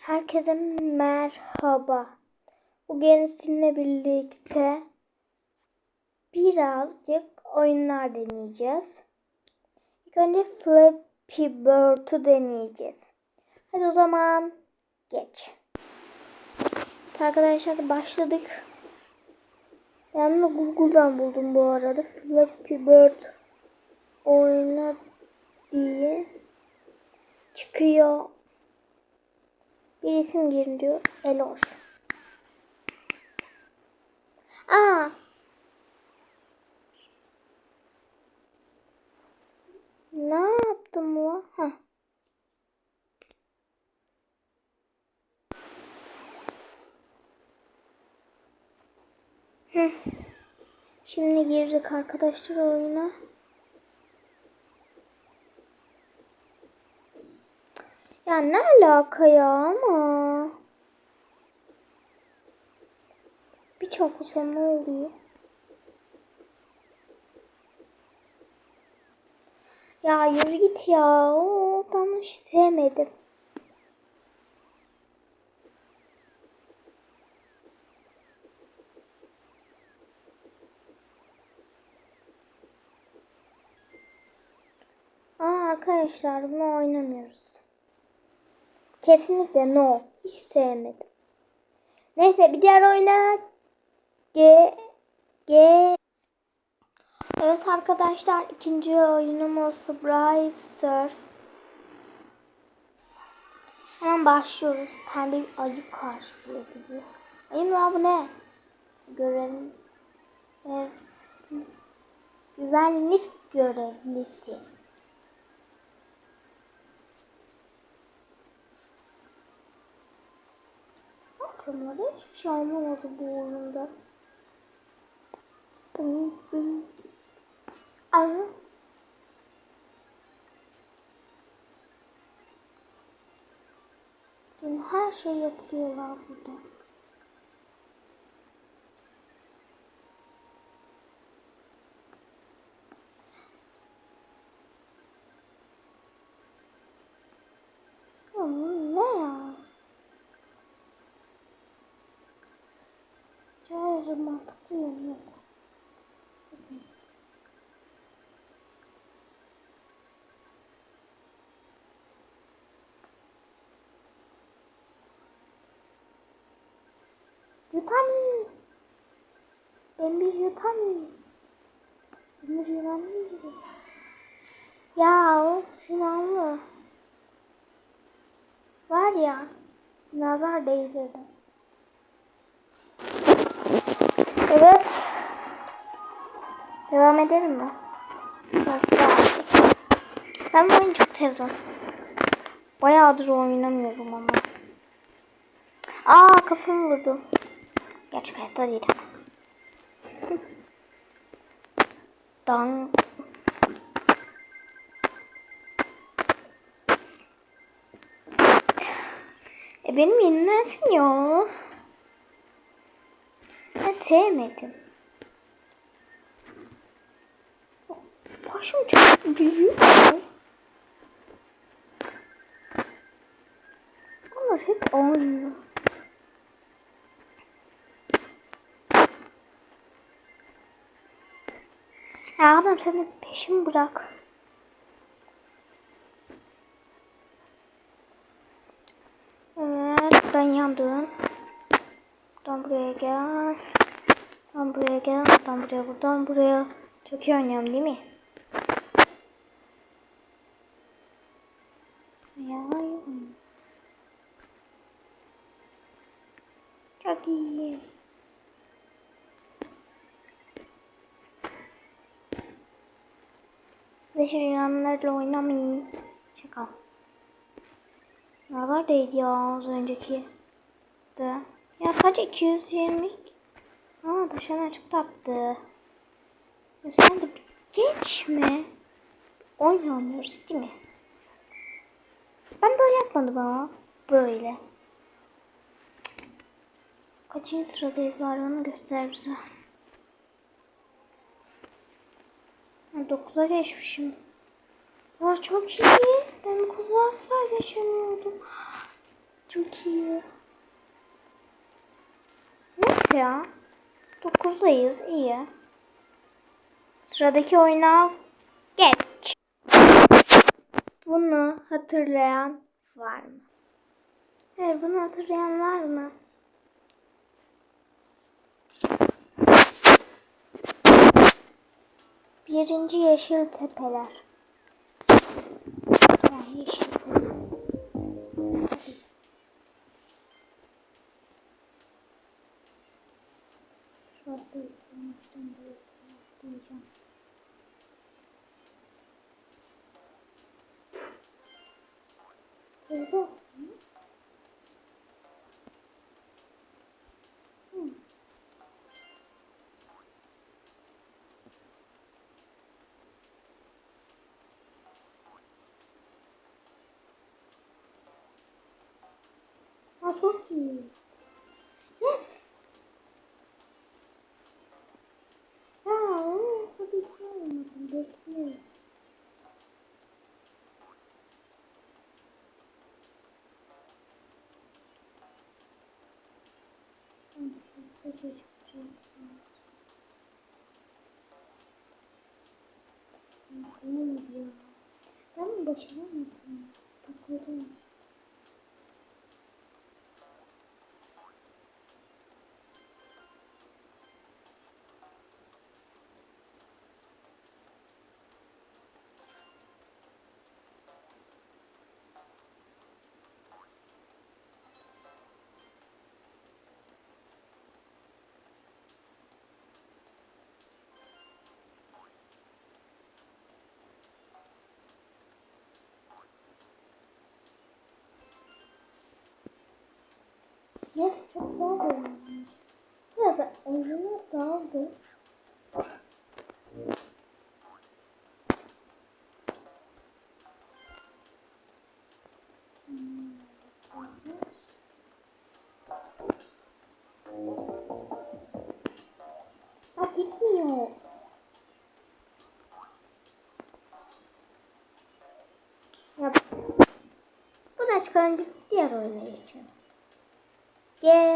Herkese merhaba. Bugün sizinle birlikte birazcık oyunlar deneyeceğiz. İlk önce Flappy Bird'u deneyeceğiz. Hadi o zaman geç. Arkadaşlar başladık. Ben de Google'dan buldum bu arada. Flappy Bird oyna diye çıkıyor. Bir isim girin diyor. Eloş. Aa. Ne yaptım bu? Ha. Şimdi girdik arkadaşlar oyuna. Ya ne alaka ya ama. Bir çok usam ne oluyor? Ya yürü git ya. Oo, ben hiç sevmedim. Aa arkadaşlar bunu oynamıyoruz. Kesinlikle no. Hiç sevmedim. Neyse bir diğer oyuna G G Evet arkadaşlar ikinci oyunumuz Surprise Surf. Hemen başlıyoruz. Pembe bir ayı karşılıyor bizi. Ayı mı lan bu ne? Görev ev, güvenlik görevlisi. Aklıma hiçbir şey olmadı bu oyunda. Bing. Aa. Dün her şey yapıyorlar burada. Ya bu ne ya? Cahil mantıklı yönü yok. Yutani. Ben bir yutani. Ben bir yutani. Ya o Sinanlı. Var ya. Nazar değdirdi. Evet. Devam edelim mi? Ben bu oyunu çok sevdim. Bayağıdır oynamıyorum ama. Aa kafamı vurdum. Gerçek hayatta değil. Dan. E benim yenilmezsin ya. Ben sevmedim. Başım çok büyük. Ama hep ağrıyor. Ya adam sen de bırak. Evet ben yandım. Buradan buraya gel. Buradan buraya gel. Buradan buraya buradan buraya. Çok iyi oynuyorum değil mi? Ya, çok iyi. Dışarıyanlarla oynamayın. Şaka. Nazar değdi ya az önceki. De. Ya sadece 220. Aa dışarı açık taktı. Sen de geçme. Oynamıyoruz değil mi? Ben böyle yapmadım ama. Böyle. Kaçıncı sıradayız var onu göster bize. 9'a geçmişim. Aa, çok iyi. Ben 9'a asla geçemiyordum. Çok iyi. Neyse ya. 9'dayız. iyi. Sıradaki oyuna geç. Bunu hatırlayan var mı? Evet bunu hatırlayan var mı? Birinci yeşil tepeler. Ha, yeşil tepe. Burada. Hı. Ha çok iyi. Yes. Tamam, hızlıca çıkacaksınız. Ya, Olmadı ya. Ben Neyse çok daha da Ya da ucunu dağıldı. Bak gitmiyor. Yap. Bu da çıkan biz diğer oyuna geçelim. Gel.